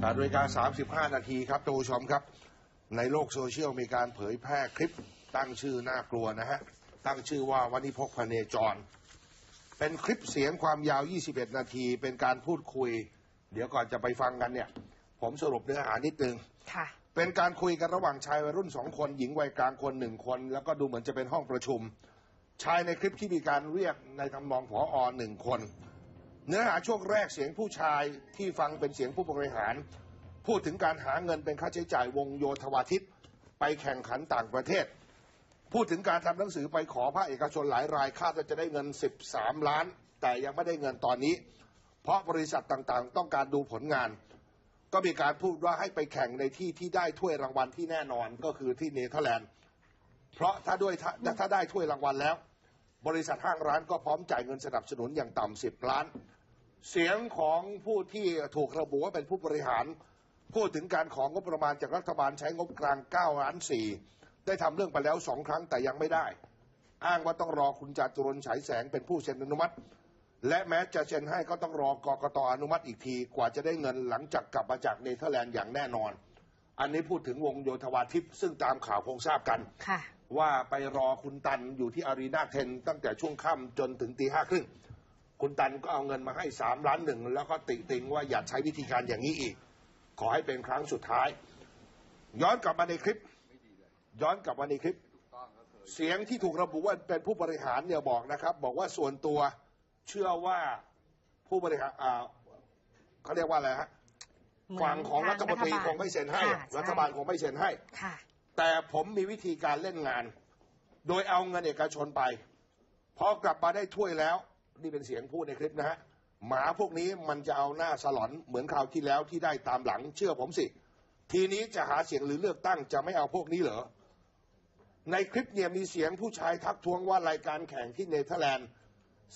8นาฬิกา35นาทีครับท่านผู้ชมครับ ในโลกโซเชียลมีการเผยแพร่คลิปตั้งชื่อน่ากลัวนะฮะ ตั้งชื่อว่าวันิพกพเนจร เป็นคลิปเสียงความยาว 21 นาที เป็นการพูดคุย เดี๋ยวก่อนจะไปฟังกันเนี่ย ผมสรุปเนื้อหานิดนึงค่ะ เป็นการคุยกันระหว่างชายวัยรุ่นสองคน หญิงวัยกลางคนหนึ่งคน แล้วก็ดูเหมือนจะเป็นห้องประชุม ชายในคลิปที่มีการเรียกในทำนองผออหนึ่งคน เนื้อหาช่วงแรกเสียงผู้ชายที่ฟังเป็นเสียงผู้บริหาร พูดถึงการหาเงินเป็นค่าใช้จ่ายวงโยธวาทิต ไปแข่งขันต่างประเทศ พูดถึงการทำหนังสือไปขอภาคเอกชนหลายรายคาดว่าจะได้เงิน 13 ล้าน แต่ยังไม่ได้เงินตอนนี้ เพราะบริษัทต่างๆ ต้องการดูผลงาน ก็มีการพูดว่าให้ไปแข่งในที่ที่ได้ถ้วยรางวัลที่แน่นอนก็คือที่เนเธอร์แลนด์เพราะถ้าด้วยถ้าถ้าได้ถ้วยรางวัลแล้ว บริษัทห้างร้านก็พร้อมจ่ายเงินสนับสนุนอย่างต่ำสิบล้าน เสียงของผู้ที่ถูกระบุว่าเป็นผู้บริหาร พูดถึงการของงบประมาณจากรัฐบาลใช้งบกลาง9ล้าน4ได้ทำเรื่องไปแล้วสองครั้งแต่ยังไม่ได้ อ้างว่าต้องรอคุณจาตุรนต์ฉายแสงเป็นผู้เซ็นอนุมัติ และแม้จะเซ็นให้ก็ต้องรอกกตอนุมัติอีกที กว่าจะได้เงินหลังจากกลับมาจากเนเธอร์แลนด์อย่างแน่นอน อันนี้พูดถึงวงโยธวาทิพย์ซึ่งตามข่าวคงทราบกันค่ะว่าไปรอคุณตันอยู่ที่อารีนาเทน ตั้งแต่ช่วงค่ำจนถึงตีห้าครึ่ง คุณตันก็เอาเงินมาให้สามล้านหนึ่งแล้วก็ติติงว่าอย่าใช้วิธีการอย่างนี้อีก ขอให้เป็นครั้งสุดท้าย ย้อนกลับมาในคลิป ย้อนกลับมาในคลิป เสียงที่ถูกระบุว่าเป็นผู้บริหารเนี่ยบอกนะครับ บอกว่าส่วนตัวเชื่อว่าผู้บริหารอ่าเขาเรียกว่าอะไรฮะเหมือนฝั่งของรัฐมนตรีทางรัฐบาลคงไม่เซ็นให้ค่ะใช่รัฐบาลคงไม่เซ็นให้ค่ะแต่ผมมีวิธีการเล่นงาน โดยเอาเงินเอกชนไปพอกลับมาได้ถ้วยแล้ว นี่เป็นเสียงพูดในคลิปนะฮะหมาพวกนี้มันจะเอาหน้าสลอนเหมือนคราวที่แล้วที่ได้ตามหลังเชื่อผมสิ ทีนี้จะหาเสียงหรือเลือกตั้งจะไม่เอาพวกนี้เหรอในคลิปเนี่ยมีเสียงผู้ชายทักท้วงว่ารายการแข่งที่เนเธอร์แลนด์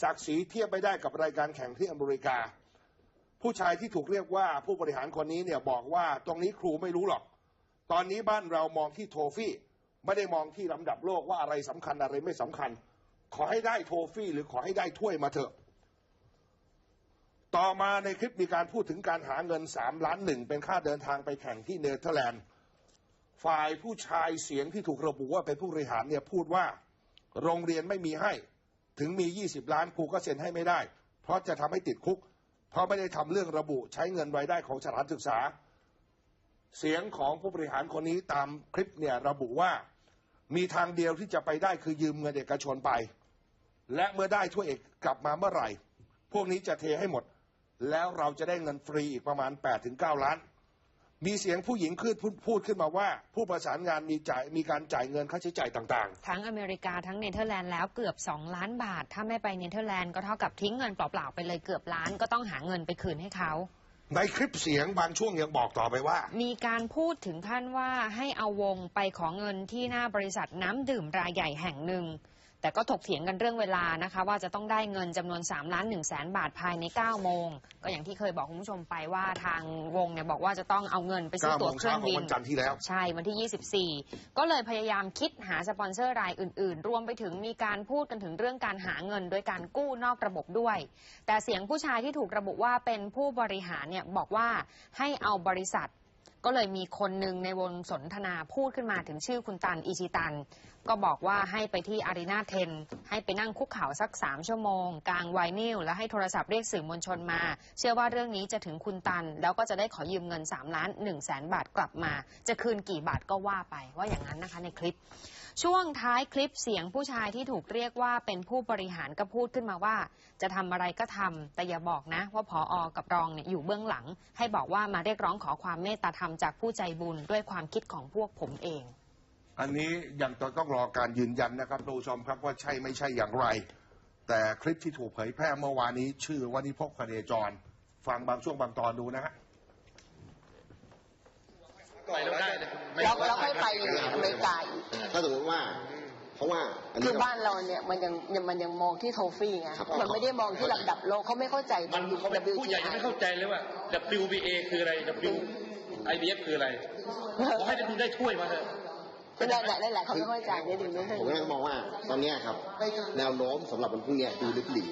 ศักดิ์ศรีเทียบไม่ได้กับรายการแข่งที่อเมริกา ผู้ชายที่ถูกเรียกว่าผู้บริหารคนนี้เนี่ยบอกว่าตรงนี้ครูไม่รู้หรอก ตอนนี้บ้านเรามองที่โทฟี่ไม่ได้มองที่ลำดับโลกว่าอะไรสำคัญอะไรไม่สำคัญ ขอให้ได้โทฟี่ หรือขอให้ได้ถ้วยมาเถอะ ต่อมาในคลิปมีการพูดถึงการหาเงินสามล้านหนึ่งเป็นค่าเดินทางไปแข่งที่เนเธอร์แลนด์ ฝ่ายผู้ชายเสียงที่ถูกระบุว่าเป็นผู้บริหารเนี่ยพูดว่า โรงเรียนไม่มีให้ ถึงมี 20 ล้านครูก็เซ็นให้ไม่ได้ เพราะจะทำให้ติดคุก เพราะไม่ได้ทำเรื่องระบุใช้เงินรายได้ของสถานศึกษา เสียงของผู้บริหารคนนี้ตามคลิปเนี่ยระบุว่ามีทางเดียวที่จะไปได้คือยืมเงินเอกชนไป และเมื่อได้ถ้วยเอกกลับมาเมื่อไหร่ พวกนี้จะเทให้หมด แล้วเราจะได้เงินฟรีอีกประมาณ8ถึง9ล้าน มีเสียงผู้หญิงขึ้นพูดพูดขึ้นมาว่า ผู้ประสานงานมีจ่ายมีการจ่ายเงินค่าใช้จ่ายต่างทั้งอเมริกาทั้งเนเธอร์แลนด์แล้วเกือบ 2 ล้านบาท ถ้าไม่ไปเนเธอร์แลนด์ก็เท่ากับทิ้งเงินเปล่าๆไปเลยเกือบล้านก็ต้องหาเงินไปคืนให้เขาๆในคลิปเสียงบางช่วงยังบอกต่อไปว่า มีการพูดถึงขั้นว่าให้เอาวงไปขอเงินที่หน้าบริษัทน้ำดื่มรายใหญ่แห่งหนึ่ง แต่ก็ถกเถียงกันเรื่องเวลานะคะ ว่าจะต้องได้เงินจำนวน3ล้าน1แสนบาทภายใน 9 โมง ก็อย่างที่เคยบอกคุณผู้ชมไปว่าทางวงเนี่ยบอกว่าจะต้องเอาเงินไปซื้อ9โมตั๋วงเครื่เช้าองของบินวันจันทร์ที่แล้ว ใช่วันที่ 24 ก็เลยพยายามคิดหาสปอนเซอร์รายอื่น ๆ รวมไปถึงมีการพูดกันถึงเรื่องการหาเงินโดยการกู้นอกระบบด้วย แต่เสียงผู้ชายที่ถูกระบุว่าเป็นผู้บริหารเนี่ยบอกว่าให้เอาบริษัทก็เลยมีคนหนึ่งในวงสนทนาพูดขึ้นมาถึงชื่อคุณตันอิชิตันก็บอกว่าให้ไปที่อารีนาเทน ให้ไปนั่งคุกเข่าสัก3ชั่วโมง กลางไวนิลและให้โทรศัพท์เรียกสื่อมวลชนมา เชื่อว่าเรื่องนี้จะถึงคุณตัน แล้วก็จะได้ขอยืมเงิน 3 ล้าน1แสนบาทกลับมา จะคืนกี่บาทก็ว่าไป ว่าอย่างนั้นนะคะในคลิป ช่วงท้ายคลิปเสียงผู้ชายที่ถูกเรียกว่าเป็นผู้บริหารก็พูดขึ้นมาว่า จะทำอะไรก็ทำแต่อย่าบอกนะ ว่าพออกับรองเนี่ยอยู่เบื้องหลัง ให้บอกว่ามาเรียกร้องขอความเมตตาธรรมจากผู้ใจบุญด้วยความคิดของพวกผมเอง อันนี้ยังต้องรอการยืนยันนะครับท่านผู้ชมครับว่าใช่ไม่ใช่อย่างไร แต่คลิปที่ถูกเผยแพร่เมื่อวานนี้ ชื่อวันิพกพเนจร ฟังบางช่วงบางตอนดูนะฮะไปแล้วได้เลยเราเราไม่ไปอเมริกาอีกถ้าสมมติว่า เพราะว่าอันคืนี้อบ้านเราเนี่ยมันยังยังมันยังมองที่โทฟี่ไงครับ มันไม่ได้มองที่ลำดับโลกเขาไม่เข้าใจ มันผู้ใหญ่ยังไม่เข้าใจเลยว่า WBA คืออะไร W IBF คืออะไรขอให้คุณได้ถ้วยมาเถอะ เป็นหลายหลายหลายเขาไม่เข้าใจเนี่ยถึงไม่เข้าผมใจก็มองว่าตอนเนี้ยครับ แนวโน้มสำหรับวันพรุ่งเนี้ยดูลิบหลี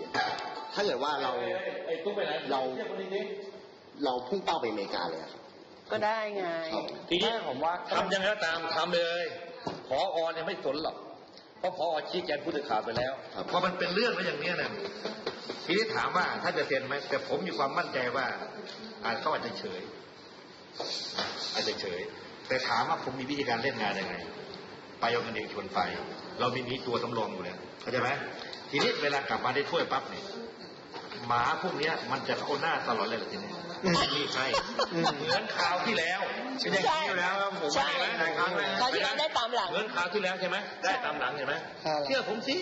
ถ้าเกิดว่าเราไอ้ตุ๊กไปไหนเราเรียกคนนี้ดิเราพุ่งเป้าไปอเมริกาเลยครับก็ได้ไงทีนี้ผมว่าทำยังไงก็ตามทำเลยพออเนี่ยไม่สนหรอก เพราะพอชี้แจงผู้สื่อข่าวไปแล้วครับพอมันเป็นเรื่องแล้วอย่างเนี้ยนะทีนี้ถามว่าท่านจะเซ็นไหมแต่ผมมีความมั่นใจว่าอาจเขาอาจจะเฉยอาจจะเฉย แต่ถามว่าผมมีวิธีการเล่นงานยังไง ไปเอาเงินเอกชนไป เรามีนี้ตัวสำรองอยู่แล้วเข้าใจไหมทีนี้เวลากลับมาได้ถ้วยปั๊บเนี่ยหมาพวกเนี้ย มันจะเข้าหน้าตลอดเลยเหรอทีนี้นี่ใช่เหมือนข่าวที่แล้วเป็นอย่างนี้อยู่แล้วครับผมใช่หลายครั้งเลยคราวที่แล้วได้ตามหลังเหมือนข่าวที่แล้วใช่ไหมได้ตามหลังเห็นไหมเชื่อผมสิ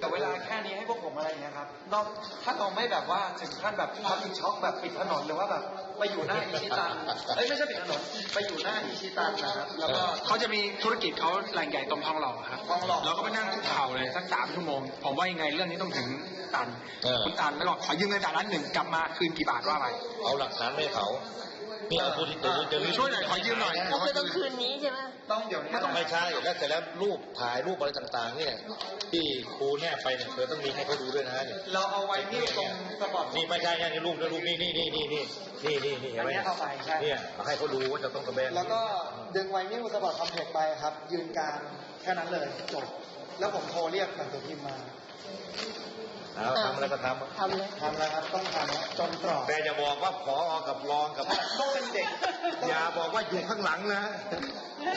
แต่เวลาแค่นี้ให้พวกผมอะไรอย่างเงี้ยครับนอกถ้าเราไม่แบบว่าถึงขั้นแบบทับช็อกแบบปิดถนนหรือว่าแบบไปอยู่หน้าอิชิตันเอ้ยไม่ใช่ปิดถนนไปอยู่หน้าอิชิตันนะครับแล้วก็เขาจะมีธุรกิจเขาแหล่งใหญ่ตรงทองหล่อครับทองหล่อเราก็ไปนั่งคุกเข่าเลยสักสามชั่วโมงผมว่ายังไงเรื่องนี้ต้องถึงตันเออคุณตันแล้วบอกขอยืมเงินจากร้านหนึ่งกลับมาคืนกี่บาทว่าไปเอาหลักฐานไปให้เขา นี่เอาตัวที่เดี๋ยวเดี๋ยวช่วยหน่อยขอยืมหน่อยก็คือต้องคืนนี้ใช่ไหมต้องเดี๋ยวนี้ไม่ใช่แล้วเสร็จแล้วรูปถ่ายรูปอะไรต่างๆ เนี่ยที่ครูเนี่ยไปเนี่ยเธอต้องมีให้เขาดูด้วยนะเนี่ยเราเอาไว้นี่ตรงสปอร์ตนี่ไม่ใช่นี่รูปนะรูปนี่นี่นี่นี่นี่นี่นี่นี่เห็นไหมอันเนี้ยเข้าไปใช่เนี่ยเอาให้เขาดูว่าจะต้องตะแบงแล้วก็ดึงไวนิ้วสปอร์ตคอมเพล็กซ์ไปครับ ยืนกลางแค่นั้นเลยจบแล้วผมโทรเรียกหนังสือพิมพ์มา เอาทำอะไรก็ททำเลยทำแล้วครับต้องทำแล้วจนกรอบำแต่อย่าบอกว่าพอกับรองกับต้องเป็นเด็ก อย่าบอกว่าอยู่ข้างหลังนะ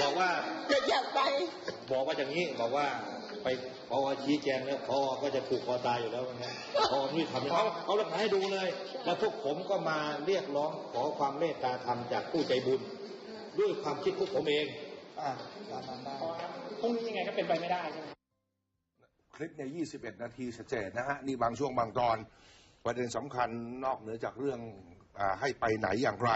บอกว่าจะอยากไป บอกว่าอย่างนี้บอกว่าไปพอชี้แจงแล้วพอก็จะผูกคอตายอยู่แล้วนะพอที่ทำเขาเขาหลักฐานให้ดูเลย แล้วพวกผมก็มาเรียกร้องขอความเมตตาธรรมจากผู้ใจบุญ ด้วยความคิดพวกผมเองอ่าตามนั้นได้พรุ่งนี้ยังไงก็เป็นไปไม่ได้ใช่ไหม คลิปใน21 นาทีเศษๆนะฮะ นี่บางช่วงบางตอน ประเด็นสำคัญนอกเหนือจากเรื่องอให้ไปไหนอย่างไร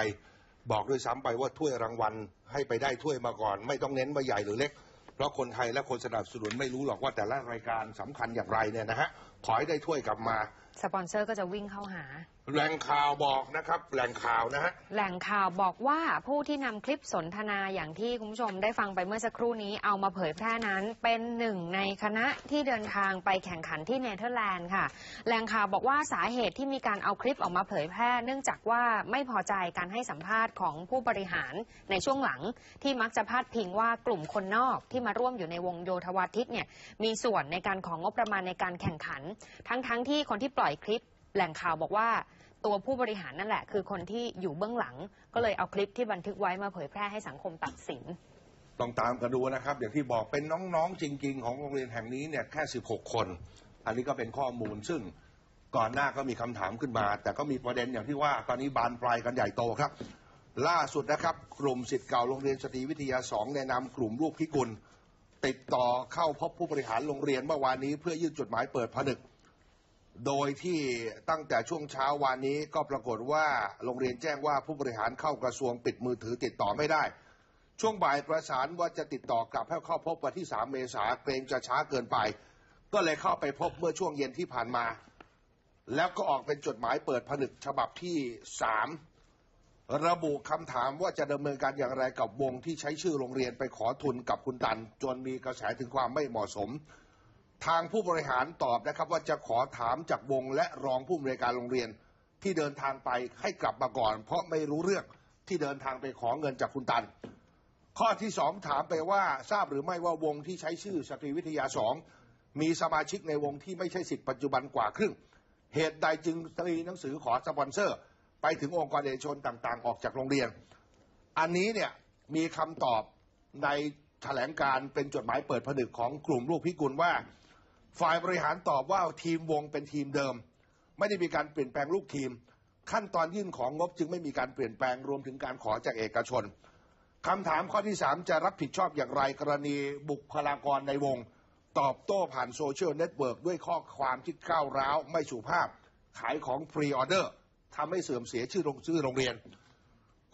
บอกด้วยซ้ำไปว่าถ้วยรางวัล ให้ไปได้ถ้วยมาก่อน ไม่ต้องเน้นว่าใหญ่หรือเล็ก เพราะคนไทยและคนสนับสนุนไม่รู้หรอกว่าแต่ละรายการสำคัญอย่างไรเนี่ยนะฮะขอให้ได้ถ้วยกลับมา สปอนเซอร์ก็จะวิ่งเข้าหา แหล่งข่าวบอกนะครับ แหล่งข่าวนะฮะ แหล่งข่าวบอกว่าผู้ที่นำคลิปสนทนาอย่างที่คุณผู้ชมได้ฟังไปเมื่อสักครู่นี้เอามาเผยแพร่นั้น เป็นหนึ่งในคณะที่เดินทางไปแข่งขันที่เนเธอร์แลนด์ค่ะ แหล่งข่าวบอกว่าสาเหตุที่มีการเอาคลิปออกมาเผยแพร่ เนื่องจากว่าไม่พอใจการให้สัมภาษณ์ของผู้บริหารในช่วงหลัง ที่มักจะพาดพิงว่ากลุ่มคนนอกที่มาร่วมอยู่ในวงโยธวาทิตเนี่ยมีส่วนในการของงบประมาณในการแข่งขัน ทั้งๆที่คนที่ปล่อยคลิป แหล่งข่าวบอกว่าตัวผู้บริหารนั่นแหละ คือคนที่อยู่เบื้องหลัง ก็เลยเอาคลิปที่บันทึกไว้มาเผยแพร่ให้สังคมตัดสิน ต้องตามกันดูนะครับ อย่างที่บอกเป็นน้องๆจริง ๆ ของโรงเรียนแห่งนี้เนี่ยแค่ 16 คน อันนี้ก็เป็นข้อมูลซึ่งก่อนหน้าก็มีคำถามขึ้นมา แต่ก็มีประเด็นอย่างที่ว่าตอนนี้บานปลายกันใหญ่โตครับ ล่าสุดนะครับ กลุ่มสิทธิ์เก่าโรงเรียนสตรีวิทยาสองแนะนำกลุ่มลูกพิกุลติดต่อเข้าพบผู้บริหารโรงเรียนเมื่อวานนี้เพื่อยื่นจดหมายเปิดผนึก โดยที่ตั้งแต่ช่วงเช้าวานนี้ก็ปรากฏว่าโรงเรียนแจ้งว่าผู้บริหารเข้ากระทรวงปิดมือถือติดต่อไม่ได้ ช่วงบ่ายประสานว่าจะติดต่อกลับให้เข้าพบวันที่ 3 เมษาเกรงจะช้าเกินไป ก็เลยเข้าไปพบเมื่อช่วงเย็นที่ผ่านมา แล้วก็ออกเป็นจดหมายเปิดผนึกฉบับที่ 3 ระบุคำถามว่าจะดำเนินการอย่างไรกับวงที่ใช้ชื่อโรงเรียนไปขอทุนกับคุณตัน จนมีกระแสถึงความไม่เหมาะสม ทางผู้บริหารตอบนะครับ ว่าจะขอถามจากวงและรองผู้อำนวยการโรงเรียน ที่เดินทางไปให้กลับมาก่อน เพราะไม่รู้เรื่องที่เดินทางไปขอเงินจากคุณตัน ข้อที่สองถามไปว่าทราบหรือไม่ว่าวงที่ใช้ชื่อสตรีวิทยาสองมีสมาชิกในวงที่ไม่ใช่สิทธิ์ปัจจุบันกว่าครึ่ง เหตุใดจึงตรีหนังสือขอสปอนเซอร์ ไปถึงองค์กรเอกชนต่างๆ ออกจากโรงเรียน อันนี้เนี่ยมีคำตอบในแถลงการเป็นจดหมายเปิดผนึกของกลุ่มลูกพิกุลว่า ฝ่ายบริหารตอบว่าทีมวงเป็นทีมเดิม ไม่ได้มีการเปลี่ยนแปลงลูกทีม ขั้นตอนยื่นของงบจึงไม่มีการเปลี่ยนแปลงรวมถึงการขอจากเอกชนคำถามข้อที่ 3 จะรับผิดชอบอย่างไรกรณีบุคลากรในวง ตอบโต้ผ่านโซเชียลเน็ตเวิร์กด้วยข้อความที่ก้าวร้าวไม่สุภาพ ขายของฟรีออเดอร์ทำให้เสื่อมเสียชื่อโรงชื่อโรงเรียน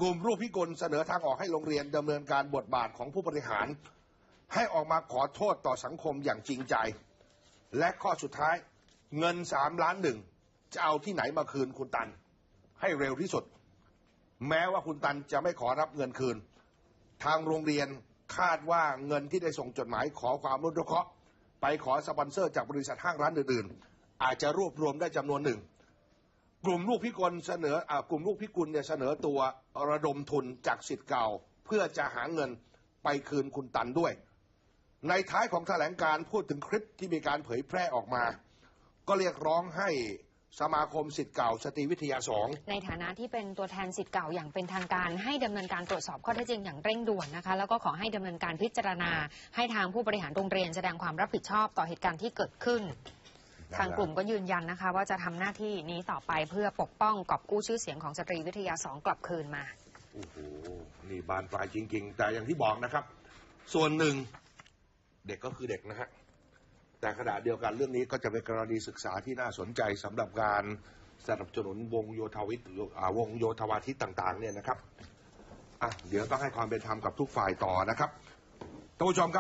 กลุ่มรูปพิกลเสนอทางออกให้โรงเรียนดำเนินการบทบาทของผู้บริหาร ให้ออกมาขอโทษต่อสังคมอย่างจริงใจ และข้อสุดท้ายเงินสามล้านหนึ่งจะเอาที่ไหนมาคืนคุณตัน ให้เร็วที่สุด แม้ว่าคุณตันจะไม่ขอรับเงินคืน ทางโรงเรียนคาดว่าเงินที่ได้ส่งจดหมายขอความอนุเคราะห์ไปขอสปอนเซอร์จากบริษัทห้างร้านอื่นๆ อาจจะรวบรวมได้จำนวนหนึ่ง กลุ่มลูกพิกลเสนออกลุ่มลูกพิกุลเนี่ยเสนอตัวระดมทุนจากสิทธิ์เก่า เพื่อจะหาเงินไปคืนคุณตันด้วย ในท้ายของแถลงการพูดถึงคลิปที่มีการเผยแพร่ออกมา ก็เรียกร้องให้สมาคมสิทธิ์เก่าสตรีวิทยาสองในฐานะที่เป็นตัวแทนสิทธิ์เก่าอย่างเป็นทางการ ให้ดำเนินการตรวจสอบข้อเท็จจริงอย่างเร่งด่วนนะคะ แล้วก็ขอให้ดำเนินการพิจารณา ให้ทางผู้บริหารโรงเรียนแสดงความรับผิดชอบต่อเหตุการณ์ที่เกิดขึ้น ทางกลุ่มก็ยืนยันนะคะ ว่าจะทำหน้าที่นี้ต่อไปเพื่อปกป้องกอบกู้ชื่อเสียงของสตรีวิทยาสองกลับคืนมาโอ้โหนี่บานปลายจริง ๆ แต่อย่างที่บอกนะครับ ส่วนหนึ่ง เด็กก็คือเด็กนะฮะแต่ขณะเดียวกันเรื่องนี้ก็จะเป็นกรณีศึกษาที่น่าสนใจสำหรับการสนับสนุนวงโยธาวิทวงโยธวาทิตต่างๆ เนี่ยนะครับอะเดี๋ยวต้องให้ความเป็นธรรมกับทุกฝ่ายต่อนะครับท่านผู้ชมครับ